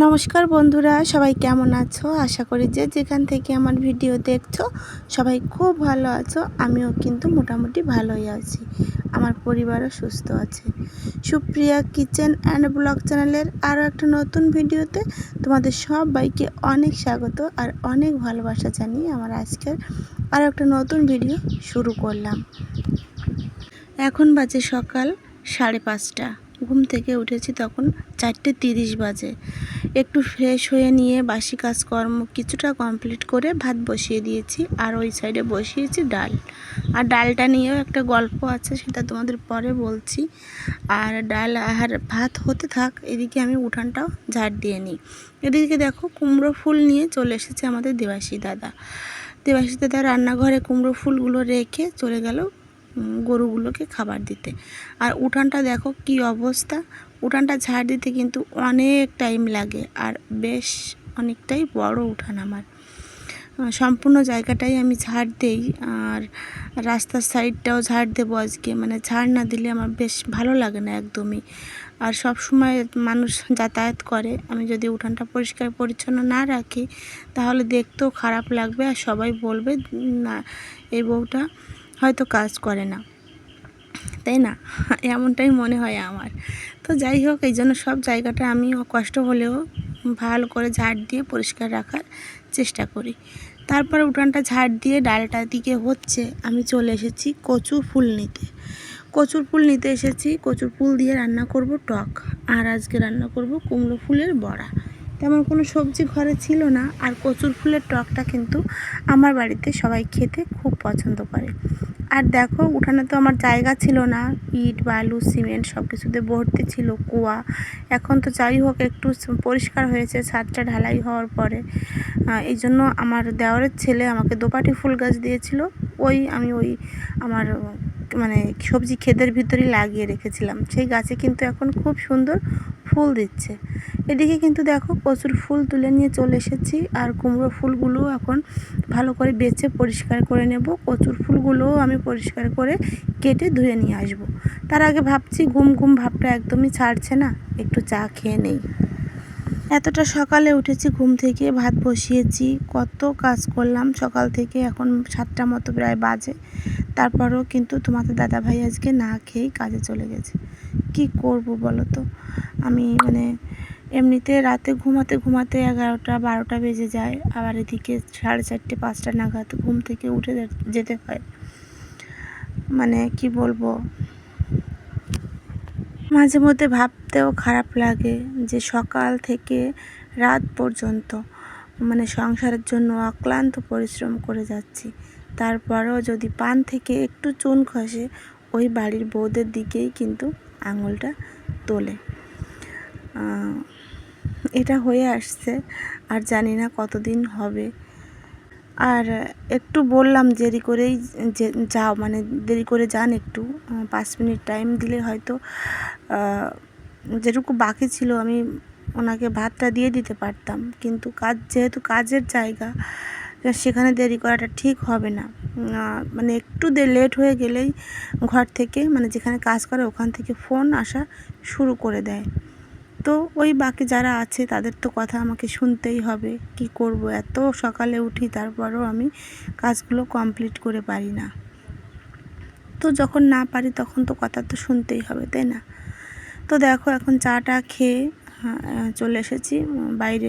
নমস্কার বন্ধুরা, সবাই কেমন আছো? আশা করি যে যেখান থেকে আমার ভিডিও দেখছ, সবাই খুব ভালো আছো। আমিও কিন্তু মোটামুটি ভালোই আছি। আমার পরিবারও সুস্থ আছে। সুপ্রিয়া কিচেন অ্যান্ড ব্লগ চ্যানেলের আরও একটা নতুন ভিডিওতে তোমাদের সবাইকে অনেক স্বাগত আর অনেক ভালোবাসা জানিয়ে আমার আজকের আরও একটা নতুন ভিডিও শুরু করলাম। এখন বাজে সকাল সাড়ে পাঁচটা। ঘুম থেকে উঠেছি তখন চারটে তিরিশ বাজে। একটু ফ্রেশ হয়ে নিয়ে বাসি কাজকর্ম কিছুটা কমপ্লিট করে ভাত বসিয়ে দিয়েছি, আর ওই সাইডে বসিয়েছি ডাল। আর ডালটা নিয়েও একটা গল্প আছে, সেটা তোমাদের পরে বলছি। আর ডাল আর ভাত হতে থাক, এদিকে আমি উঠানটাও ঝাড় দিয়ে নিই। এদিকে দেখো কুমড়ো ফুল নিয়ে চলে এসেছে আমাদের দেবাসী দাদা। দেবাসী দাদা রান্নাঘরে কুমড়ো ফুলগুলো রেখে চলে গেল গরুগুলোকে খাবার দিতে। আর উঠানটা দেখো কি অবস্থা উঠানটা ঝাড় দিতে কিন্তু অনেক টাইম লাগে আর বেশ অনেকটাই বড় উঠান আমার। সম্পূর্ণ জায়গাটাই আমি ঝাড় দেই আর রাস্তার সাইডটাও ঝাড় দেবো আজকে। মানে ঝাড় না দিলে আমার বেশ ভালো লাগে না একদমই। আর সব সময় মানুষ যাতায়াত করে। আমি যদি উঠানটা পরিষ্কার পরিচ্ছন্ন না রাখি, তাহলে দেখতেও খারাপ লাগবে আর সবাই বলবে না, এই বউটা হয়তো কাজ করে না। তাই না? এমনটাই মনে হয় আমার। তো যাই হোক, এই জন্য সব জায়গাটা আমি কষ্ট হলেও ভালো করে ঝাড় দিয়ে পরিষ্কার রাখার চেষ্টা করি। তারপরে উঠানটা ঝাড় দিয়ে ডালটা দিকে হচ্ছে, আমি চলে এসেছি কচু ফুল নিতে। কচুর ফুল নিতে এসেছি, কচুর ফুল দিয়ে রান্না করব টক। আর আজকে রান্না করব কুমড়ো ফুলের বড়া। তেমন কোনো সবজি ঘরে ছিল না, আর কচুর ফুলের টকটা কিন্তু আমার বাড়িতে সবাই খেতে খুব পছন্দ করে। আর দেখো, উঠানে তো আমার জায়গা ছিল না। ইট, বালু, সিমেন্ট সব কিছুতে ভর্তি ছিল, কুয়া। এখন তো যাই হোক, একটু পরিষ্কার হয়েছে, ছাদটা ঢালাই হওয়ার পরে। এই জন্য আমার দেওয়ারের ছেলে আমাকে দোপাটি ফুল গাছ দিয়েছিল। ওই আমি ওই আমার মানে সবজি ক্ষেতের ভিতরেই লাগিয়ে রেখেছিলাম। সেই গাছে কিন্তু এখন খুব সুন্দর ফুল দিচ্ছে। এদিকে কিন্তু দেখো প্রচুর ফুল তুলে নিয়ে চলে এসেছি। আর কুমড়ো ফুলগুলো এখন ভালো করে বেছে পরিষ্কার করে নেব। কচুর ফুলগুলোও আমি পরিষ্কার করে কেটে ধুয়ে নিয়ে আসব। তার আগে ভাবছি ঘুম ঘুম ভাবটা একদমই ছাড়ছে না, একটু চা খেয়ে নেই। এতটা সকালে উঠেছি, ঘুম থেকে ভাত বসিয়েছি। কত কাজ করলাম, সকাল থেকে এখন সাতটা মতো প্রায় বাজে। তারপরেও কিন্তু তোমাদের দাদা ভাই আজকে না খেয়েই কাজে চলে গেছে। কি করব বলো তো আমি মানে এমনিতে রাতে ঘুমাতে ঘুমাতে এগারোটা বারোটা বেজে যায়, আবার এদিকে সাড়ে চারটে পাঁচটা নাগাদ ঘুম থেকে উঠে যেতে হয়। মানে কি বলব? মাঝে মধ্যে ভাবতেও খারাপ লাগে যে সকাল থেকে রাত পর্যন্ত মানে সংসারের জন্য অক্লান্ত পরিশ্রম করে যাচ্ছি। তারপরেও যদি পান থেকে একটু চুন খসে, ওই বাড়ির বউদের দিকেই কিন্তু আঙুলটা তোলে। এটা হয়ে আসছে, আর জানি না কতদিন হবে। আর একটু বললাম, দেরি করেই যে, যাও মানে দেরি করে যান একটু। পাঁচ মিনিট টাইম দিলে হয়তো যেটুকু বাকি ছিল আমি ওনাকে ভাতটা দিয়ে দিতে পারতাম। কিন্তু কাজ, যেহেতু কাজের জায়গা সেখানে দেরি করাটা ঠিক হবে না। মানে একটু দে লেট হয়ে গেলেই ঘর থেকে মানে যেখানে কাজ করে ওখান থেকে ফোন আসা শুরু করে দেয়। তো ওই বাকি যারা আছে তাদের তো কথা আমাকে শুনতেই হবে, কি করব? এত সকালে উঠি, তারপরও আমি কাজগুলো কমপ্লিট করে পারি না। তো যখন না পারি তখন তো কথা তো শুনতেই হবে, তাই না? তো দেখো এখন চাটা খেয়ে চলে এসেছি। বাইরে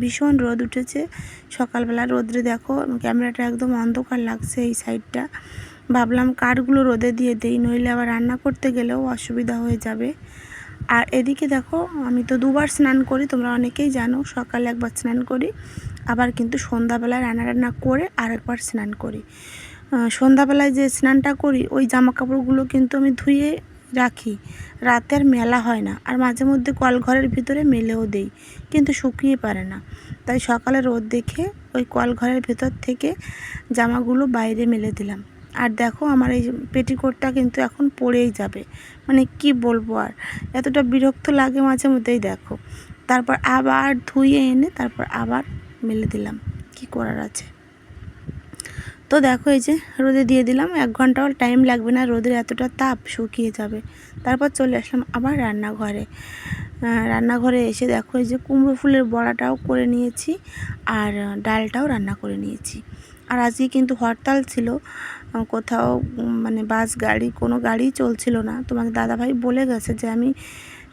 ভীষণ রোদ উঠেছে। সকালবেলা রোদ্রে দেখো, ক্যামেরাটা একদম অন্ধকার লাগছে এই সাইডটা। ভাবলাম কাঠগুলো রোদে দিয়ে দেই, নইলে আবার রান্না করতে গেলেও অসুবিধা হয়ে যাবে। আর এদিকে দেখো, আমি তো দুবার স্নান করি, তোমরা অনেকেই জানো, সকালে একবার স্নান করি, আবার কিন্তু সন্ধ্যাবেলায় রান্না রান্না করে আরেকবার স্নান করি। সন্ধ্যাবেলায় যে স্নানটা করি, ওই জামা কাপড়গুলো কিন্তু আমি ধুয়ে রাখি। রাতে আর মেলা হয় না। আর মাঝে মধ্যে কল ঘরের ভিতরে মেলেও দেই, কিন্তু শুকিয়ে পারে না। তাই সকালে রোদ দেখে ওই কল ঘরের ভেতর থেকে জামাগুলো বাইরে মেলে দিলাম। আর দেখো আমার এই পেটিকোটটা কিন্তু এখন পড়েই যাবে। মানে কি বলব আর? এতটা বিরক্ত লাগে মাঝে মধ্যেই দেখো। তারপর আবার ধুয়ে এনে তারপর আবার মেলে দিলাম। কি করার আছে? তো দেখো এই যে রোদে দিয়ে দিলাম, এক ঘন্টাও টাইম লাগবে না, রোদের এতটা তাপ শুকিয়ে যাবে। তারপর চলে আসলাম আবার রান্নাঘরে। রান্নাঘরে এসে দেখো এই যে কুমড়ো ফুলের বড়াটাও করে নিয়েছি আর ডালটাও রান্না করে নিয়েছি। আর আজকে কিন্তু হরতাল ছিল কোথাও মানে বাস গাড়ি, কোনো গাড়ি চলছিল না। তোমাদের দাদাভাই বলে গেছে যে আমি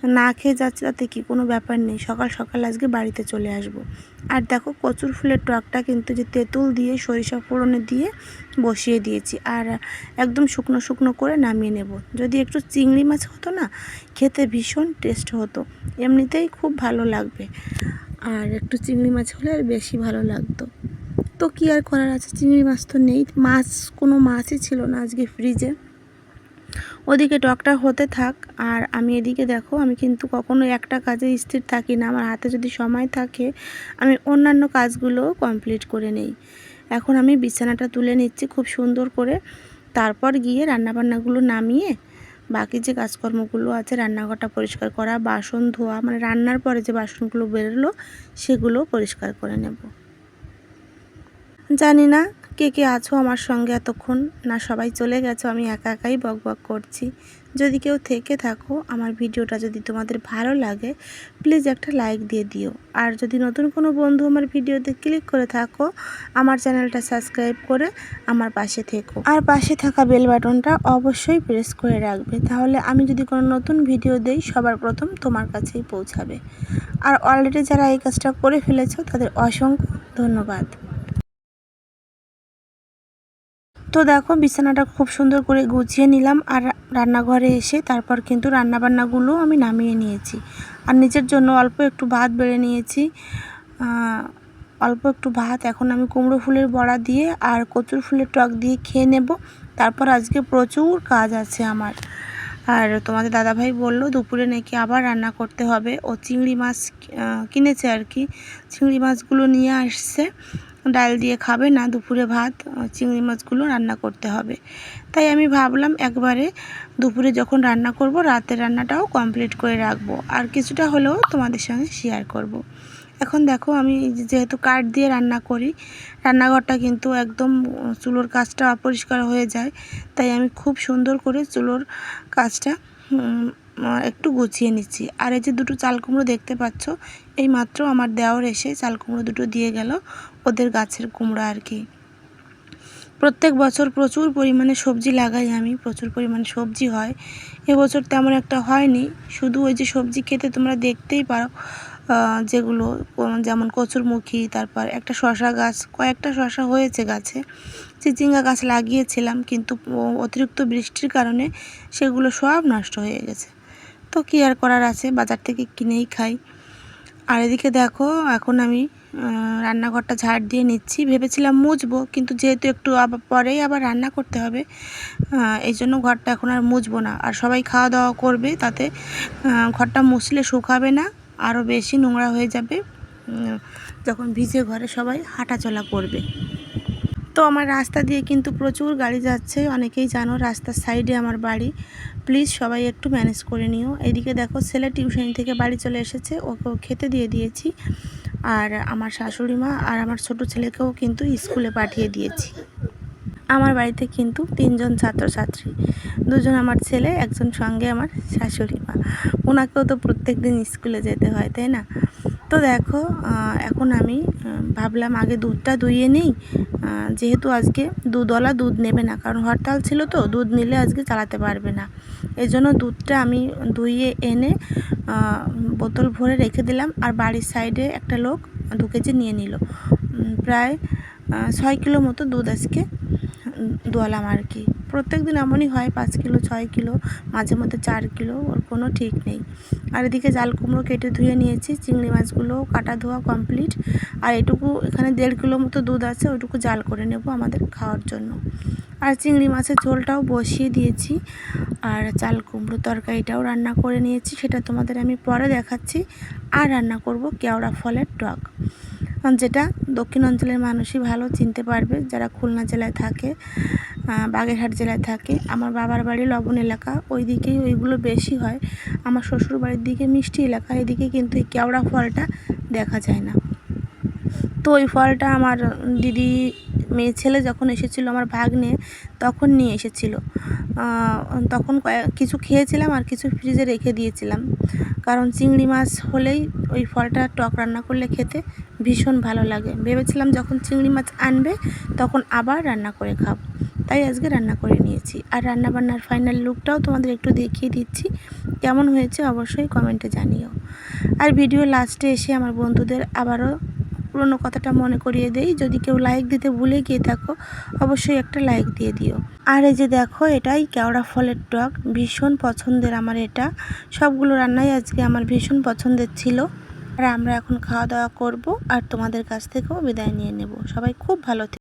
না খেয়ে যাচ্ছে তাতে কি কোনো ব্যাপার নেই। সকাল সকাল আজকে বাড়িতে চলে আসব। আর দেখো কচুর ফুলের টকটা কিন্তু যে তেঁতুল দিয়ে, সরিষা ফোড়নে দিয়ে বসিয়ে দিয়েছি। আর একদম শুকনো শুকনো করে নামিয়ে নেব। যদি একটু চিংড়ি মাছ হতো না, খেতে ভীষণ টেস্ট হতো। এমনিতেই খুব ভালো লাগবে। আর একটু চিংড়ি মাছ হলে আর বেশি ভালো লাগতো। তো কী আর করার আছে? চিংড়ি মাছ তো নেই। মাছ কোনো মাছই ছিল না আজকে ফ্রিজে ওদিকে টকটা হতে থাক, আর আমি এদিকে দেখো, আমি কিন্তু কখনো একটা কাজে স্থির থাকি না, আমার হাতে যদি সময় থাকে, আমি অন্যান্য কাজগুলো কমপ্লিট করে নেই। এখন আমি বিছানাটা তুলে নিচ্ছি খুব সুন্দর করে, তারপর গিয়ে রান্নাবান্নাগুলো নামিয়ে বাকি যে কাজকর্মগুলো আছে, রান্নাঘরটা পরিষ্কার করা, বাসন ধোয়া মানে রান্নার পরে যে বাসনগুলো বেরোলো, সেগুলো পরিষ্কার করে নেব। জানি না কে কে আছো আমার সঙ্গে এতক্ষণ? না, সবাই চলে গেছো, আমি একা একাই বক বক করছি। যদি কেউ থেকে থাকো, আমার ভিডিওটা যদি তোমাদের ভালো লাগে প্লিজ একটা লাইক দিয়ে দিও। আর যদি নতুন কোনো বন্ধু আমার ভিডিওতে ক্লিক করে থাকো, আমার চ্যানেলটা সাবস্ক্রাইব করে আমার পাশে থেকো। আর পাশে থাকা বেল বাটনটা অবশ্যই প্রেস করে রাখবে, তাহলে আমি যদি কোনো নতুন ভিডিও দেই, সবার প্রথম তোমার কাছেই পৌঁছাবে। আর অলরেডি যারা এই কাজটা করে ফেলেছো, তাদের অসংখ্য ধন্যবাদ। তো দেখো, বিছানাটা খুব সুন্দর করে গুছিয়ে নিলাম আর রান্নাঘরে এসে তারপর কিন্তু রান্নাবান্নাগুলো আমি নামিয়ে নিয়েছি। আর নিজের জন্য অল্প একটু ভাত বেড়ে নিয়েছি। অল্প একটু ভাত, এখন আমি কুমড়ো ফুলের বড়া দিয়ে আর কচুর ফুলের টক দিয়ে খেয়ে নেব। তারপর আজকে প্রচুর কাজ আছে আমার। আর তোমাদের দাদাভাই বলল, দুপুরে নাকি আবার রান্না করতে হবে। ও চিংড়ি মাছ কিনেছে আর কি। চিংড়ি মাছগুলো নিয়ে আসছে। ডাল দিয়ে খাবে, না দুপুরে ভাত চিংড়ি মাছগুলো রান্না করতে হবে। তাই আমি ভাবলাম একবারে দুপুরে যখন রান্না করব, রাতের রান্নাটাও কমপ্লিট করে রাখব। আর কিছুটা হলেও তোমাদের সঙ্গে শেয়ার করব। এখন দেখো, আমি যেহেতু কাঠ দিয়ে রান্না করি, রান্নাঘরটা কিন্তু একদম চুলোর কাজটা অপরিষ্কার হয়ে যায়। তাই আমি খুব সুন্দর করে চুলোর কাজটা একটু গুছিয়ে নিচ্ছি। আর এই যে দুটো চাল কুমড়ো দেখতে পাচ্ছ এই মাত্র আমার দেওয়ার এসে চাল কুমড়ো দুটো দিয়ে গেল ওদের গাছের কুমড়ো আর কি। প্রত্যেক বছর প্রচুর পরিমাণে সবজি লাগাই আমি, প্রচুর পরিমাণে সবজি হয়। এবছর তেমন একটা হয়নি, শুধু ওই যে সবজি খেতে তোমরা দেখতেই পারো যেগুলো যেমন কচুরমুখী, তারপর একটা শশা গাছ, কয়েকটা শশা হয়েছে গাছে চিচিঙ্গা গাছ লাগিয়েছিলাম, কিন্তু অতিরিক্ত বৃষ্টির কারণে সেগুলো সব নষ্ট হয়ে গেছে। তো কী আর করার আছে, বাজার থেকে কিনেই খাই। আর এদিকে দেখো, এখন আমি রান্নাঘরটা ঝাড় দিয়ে নিচ্ছি। ভেবেছিলাম মুছবো, কিন্তু যেহেতু একটু আবার পরেই আবার রান্না করতে হবে এই জন্য ঘরটা এখন আর মুছবো না। আর সবাই খাওয়া দাওয়া করবে তাতে ঘরটা মুছলে শুকাবে না আরও বেশি নোংরা হয়ে যাবে যখন ভিজে ঘরে সবাই হাঁটাচলা করবে। তো আমার রাস্তা দিয়ে কিন্তু প্রচুর গাড়ি যাচ্ছে, অনেকেই জানো রাস্তার সাইডে আমার বাড়ি। প্লিজ সবাই একটু ম্যানেজ করে নিও। এদিকে দেখো, ছেলে টিউশন থেকে বাড়ি চলে এসেছে, ওকেও খেতে দিয়ে দিয়েছি। আর আমার শাশুড়ি মা আর আমার ছোট ছেলেকেও কিন্তু স্কুলে পাঠিয়ে দিয়েছি। আমার বাড়িতে কিন্তু তিনজন ছাত্রছাত্রী, দুজন আমার ছেলে, একজন সঙ্গে আমার শাশুড়ি মা। ওনাকেও তো প্রত্যেক দিন স্কুলে যেতে হয়, তাই না? তো দেখো এখন আমি ভাবলাম আগে দুধটা দুইয়ে নিই। যেহেতু আজকে দুধওয়ালা দুধ নেবে না, কারণ হরতাল ছিল তো, দুধ নিলে আজকে চালাতে পারবে না। এই জন্য দুধটা আমি দুইয়ে এনে বোতল ভরে রেখে দিলাম আর বাড়ির সাইডে একটা লোক দু কেজি নিয়ে নিল। প্রায় ছয় কিলো মতো দুধ আজকে দোয়ালাম আর কি। প্রত্যেক দিন এমনই হয়, পাঁচ কিলো, ছয় কিলো, মাঝে মধ্যে চার কিলো, ওর কোনো ঠিক নেই। আর এদিকে জাল কুমড়ো কেটে ধুয়ে নিয়েছি, চিংড়ি মাছগুলো কাটা ধোয়া কমপ্লিট আর এটুকু এখানে দেড় কিলো মতো দুধ আছে ওইটুকু জাল করে নেব আমাদের খাওয়ার জন্য। আর চিংড়ি মাছের ঝোলটাও বসিয়ে দিয়েছি। আর চাল কুমড়ো তরকারিটাও রান্না করে নিয়েছি, সেটা তোমাদের আমি পরে দেখাচ্ছি। আর রান্না করব কেওড়া ফলের টক। যেটা দক্ষিণ অঞ্চলের মানুষই ভালো চিনতে পারবে, যারা খুলনা জেলায় থাকে বাগেরহাট জেলায় থাকে। আমার বাবার বাড়ি লবণ এলাকা ওই দিকেই ওইগুলো বেশি হয়। আমার শ্বশুর বাড়ির দিকে মিষ্টি এলাকা, এদিকে কিন্তু এই কেওড়া ফলটা দেখা যায় না। তো ওই ফলটা আমার দিদি মেয়ে ছেলে যখন এসেছিল, আমার ভাগ্নে তখন নিয়ে এসেছিল। তখন কিছু খেয়েছিলাম আর কিছু ফ্রিজে রেখে দিয়েছিলাম। কারণ চিংড়ি মাছ হলেই ওই ফলটা টক রান্না করলে খেতে ভীষণ ভালো লাগে। ভেবেছিলাম যখন চিংড়ি মাছ আনবে, তখন আবার রান্না করে খাব। তাই আজকে রান্না করে নিয়েছি। আর রান্না বান্নার ফাইনাল লুকটাও তোমাদের একটু দেখিয়ে দিচ্ছি। কেমন হয়েছে অবশ্যই কমেন্টে জানিও। আর ভিডিও লাস্টে এসে আমার বন্ধুদের আবারও পুরনো কথাটা মনে করিয়ে দেই। যদি কেউ লাইক দিতে ভুলে গিয়ে থাকো, অবশ্যই একটা লাইক দিয়ে দিও। আর এই যে দেখো, এটাই কেওড়া ফলের টক। ভীষণ পছন্দের আমার এটা। সবগুলো রান্নাই আজকে আমার ভীষণ পছন্দের ছিল। আর আমরা এখন খাওয়া দাওয়া করব আর তোমাদের কাছ থেকেও বিদায় নিয়ে নেব। সবাই খুব ভালো।